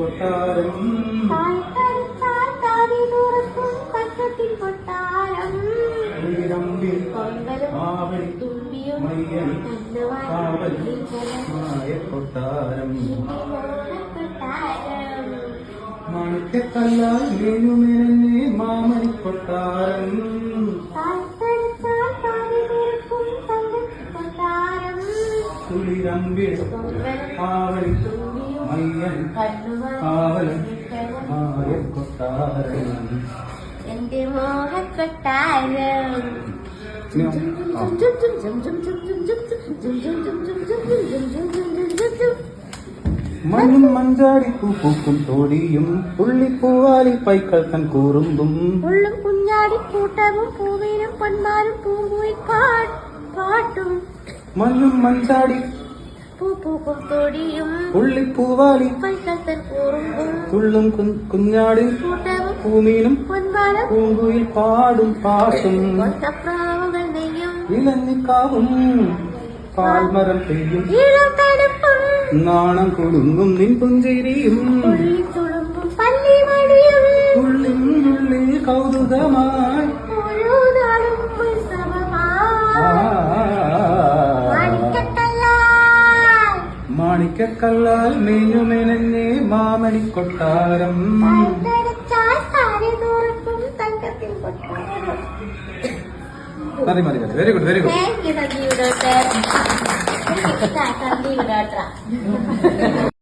കൊട്ടാരം. തക്കത്തിൻ കൊട്ടാരം കൊട്ടാരം മാണിക്കല്ലാൽ മേനുമെനഞ്ഞേ മാമണി കൊട്ടാരം. താഴ്ത്തരച്ചാൽ താരി തുറക്കും തങ്കത്തിൻ കൊട്ടാരം. കുളിരമ്പിൽ കൊങ്കലും ആവണി മയ്യൻ കാവലൻ മായ കൊട്ടാരം എന്റെ മോഹക്കൊട്ടാരം മണ്ണും മഞ്ചാടി പൂക്കും തോടിയും പുള്ളിപ്പൂവാലി പൈക്കൾ തൻ കൂറുമ്പും ഉള്ളും കുഞ്ഞാടി കൂട്ടവും പൂവിനും പൊന്മാരും പൂമ്പൂയി പാട്ടും മണ്ണും മഞ്ചാടി பூ பூக்கும் தொடியும். புள்ளி பூவாலி. பைகத்தன் கூறும்பும். துள்ளும் குஞ்ஞாடி. பூமீனும் பொன்பால பூங்குயில் பாடும் பாசும். பிராவுகள் நெய்யும். இளநிக்காவும் பெய்யும். நாணம் கொடுங்கும் நின் புஞ்சிரியும் துளும்பும். பள்ளி மடியும் துள்ளின் கௌதுகமாய். മാണിക്കക്കല്ലാൽ മേഞ്ഞുമേനെ മാമണി കൊട്ടാരം. മതി മതി മതി. Very good very good Thank you, thank you Doctor.